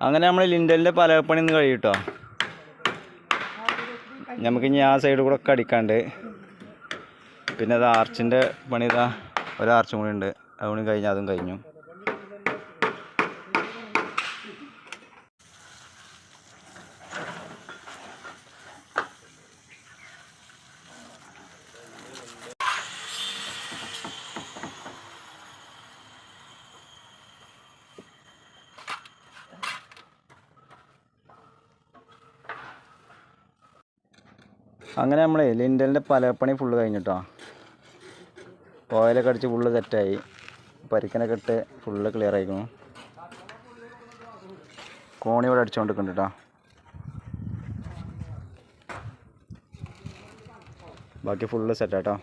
അങ്ങനെ നമ്മൾ ലിൻഡലിന്റെ പലപ്പണി ഒന്ന് നമുക്ക് ഇനി ആ സൈഡ് കൂടെ ഒക്കെ അടിക്കാണ്ട്. പിന്നെ അത് ആർച്ചിന്റെ പണി ഇതാ ഒരു ആർച്ചും കൂടി ഉണ്ട്. അതുകൊണ്ട് കഴിഞ്ഞാൽ അതും കഴിഞ്ഞു. അങ്ങനെ നമ്മളെ ലിൻഡലിന്റെ പലപ്പണി ഫുള്ള് കഴിഞ്ഞിട്ടോ. ഓയിലൊക്കെ അടിച്ച് ഫുള്ള് സെറ്റായി. പരിക്കനൊക്കെ ഇട്ട് ഫുള്ള് ക്ലിയർ ആയിരിക്കുന്നു കോണി ഇവിടെ അടിച്ചുകൊണ്ടിരിക്കുന്നുണ്ട് കേട്ടോ ബാക്കി ഫുള്ള് സെറ്റാട്ടോ